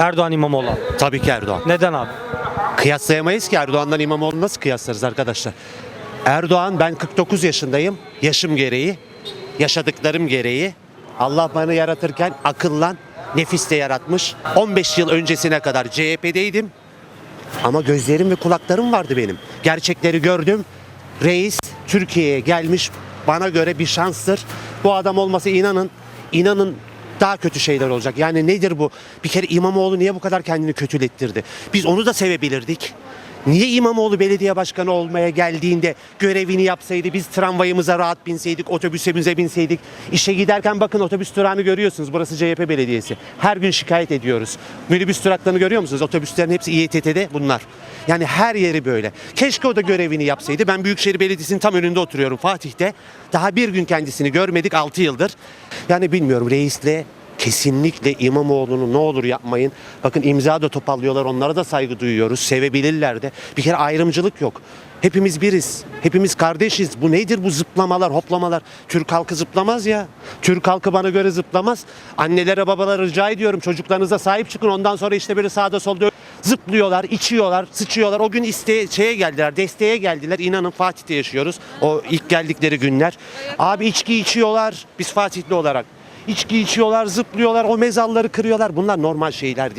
Erdoğan İmamoğlu. abi. Tabii ki Erdoğan. Neden abi? Kıyaslayamayız ki Erdoğan'dan İmamoğlu nasıl kıyaslarız arkadaşlar? Erdoğan ben 49 yaşındayım. Yaşım gereği, yaşadıklarım gereği Allah bana yaratırken akıllan, nefis de yaratmış. 15 yıl öncesine kadar CHP'deydim. Ama gözlerim ve kulaklarım vardı benim. Gerçekleri gördüm. Reis Türkiye'ye gelmiş. Bana göre bir şanstır. Bu adam olmasa inanın, inanın daha kötü şeyler olacak. Yani nedir bu? Bir kere İmamoğlu niye bu kadar kendini kötülettirdi? Biz onu da sevebilirdik. Niye İmamoğlu belediye başkanı olmaya geldiğinde görevini yapsaydı, biz tramvayımıza rahat binseydik, otobüsümüze binseydik. İşe giderken bakın otobüs durağını görüyorsunuz. Burası CHP belediyesi. Her gün şikayet ediyoruz. Minibüs duraklarını görüyor musunuz? Otobüslerin hepsi İETT'de bunlar. Yani her yeri böyle. Keşke o da görevini yapsaydı. Ben Büyükşehir Belediyesi'nin tam önünde oturuyorum Fatih'te. Daha bir gün kendisini görmedik 6 yıldır. Yani bilmiyorum reisle Kesinlikle İmamoğlu'nu ne olur yapmayın. Bakın imza da topallıyorlar. Onlara da saygı duyuyoruz. Sevebilirler de. Bir kere ayrımcılık yok. Hepimiz biriz. Hepimiz kardeşiz. Bu nedir bu zıplamalar, hoplamalar? Türk halkı zıplamaz ya. Türk halkı bana göre zıplamaz. Annelere, babalara rica ediyorum. Çocuklarınıza sahip çıkın. Ondan sonra işte böyle sağda solda zıplıyorlar, içiyorlar, sıçıyorlar. O gün iste şeye geldiler, desteğe geldiler. İnanın Fatih'te yaşıyoruz. O ilk geldikleri günler. Abi içki içiyorlar. Biz Fatihli olarak. İçki içiyorlar, zıplıyorlar, o mezalları kırıyorlar. Bunlar normal şeyler değil.